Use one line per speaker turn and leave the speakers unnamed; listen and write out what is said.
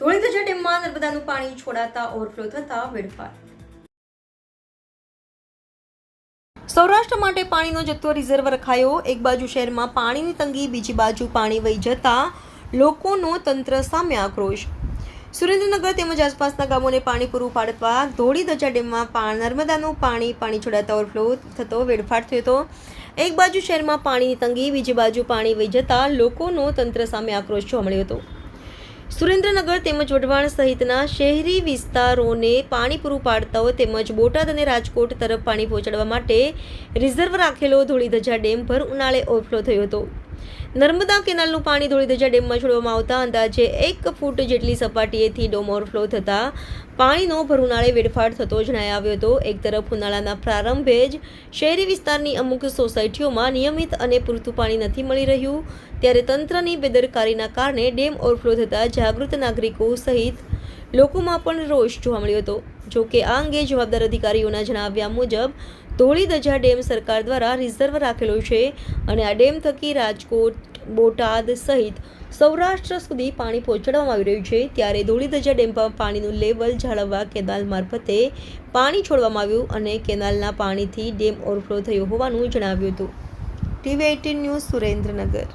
ધોળીધજા ડેમમાં નર્મદાનું પાણી છોડાતા ઓવરફ્લો થતા વેડફાટ સૌરાષ્ટ્ર માટે પાણીનો જથ્થો રિઝર્વ રખાયો. એક બાજુ શહેરમાં પાણીની તંગી, બીજી બાજુ પાણી વહી જતા લોકોનો તંત્ર સામે આક્રોશ. સુરેન્દ્રનગર તેમજ આસપાસના ગામોને પાણી પૂરું પાડવા ધોળીધજા ડેમમાં નર્મદાનું પાણી પાણી છોડાતા ઓવરફ્લો થતો વેડફાટ થયો હતો. એક બાજુ શહેરમાં પાણીની તંગી, બીજી બાજુ પાણી વહી જતા લોકોનો તંત્ર સામે આક્રોશ જોવા મળ્યો હતો. સુરેન્દ્રનગર તેમજ વઢવાણ સહિતના શહેરી વિસ્તારોને પાણી પૂરું પાડતાઓ તેમજ બોટાદ અને રાજકોટ તરફ પાણી પહોંચાડવા માટે રિઝર્વ રાખેલો ધોળીધજા ડેમ ભર ઉનાળે ઓવરફ્લો થયો હતો. નર્મદા કેનાલનું પાણી ધોળીધજા ડેમમાં છોડવામાં આવતા અંદાજે એક ફૂટ જેટલી સપાટીએથી ડોમ ઓવરફ્લો થતાં પાણીનો ભરૂનાળે વેડફાટ થતો જણાઈ આવ્યો હતો. એક તરફ ઉનાળાના પ્રારંભે જ શહેરી વિસ્તારની અમુક સોસાયટીઓમાં નિયમિત અને પૂરતું પાણી નથી મળી રહ્યું. ત્યારે તંત્રની બેદરકારીના કારણે ડેમ ઓવરફ્લો થતાં જાગૃત નાગરિકો સહિત લોકોમાં પણ રોષ જોવા મળ્યો હતો. જો કે આ અંગે જવાબદાર અધિકારીઓના જણાવ્યા મુજબ ધોળીધજા ડેમ સરકાર દ્વારા રિઝર્વ રાખેલો છે અને આ ડેમ થકી રાજકોટ, બોટાદ સહિત સૌરાષ્ટ્ર સુધી પાણી પહોંચાડવામાં આવી રહ્યું છે. ત્યારે ધોળીધજા ડેમમાં પાણીનું લેવલ જાળવવા કેનાલ મારફતે પાણી છોડવામાં આવ્યું અને કેનાલના પાણીથી ડેમ ઓવરફ્લો થયો હોવાનું જણાવ્યું હતું. TV eighteen news Surendranagar.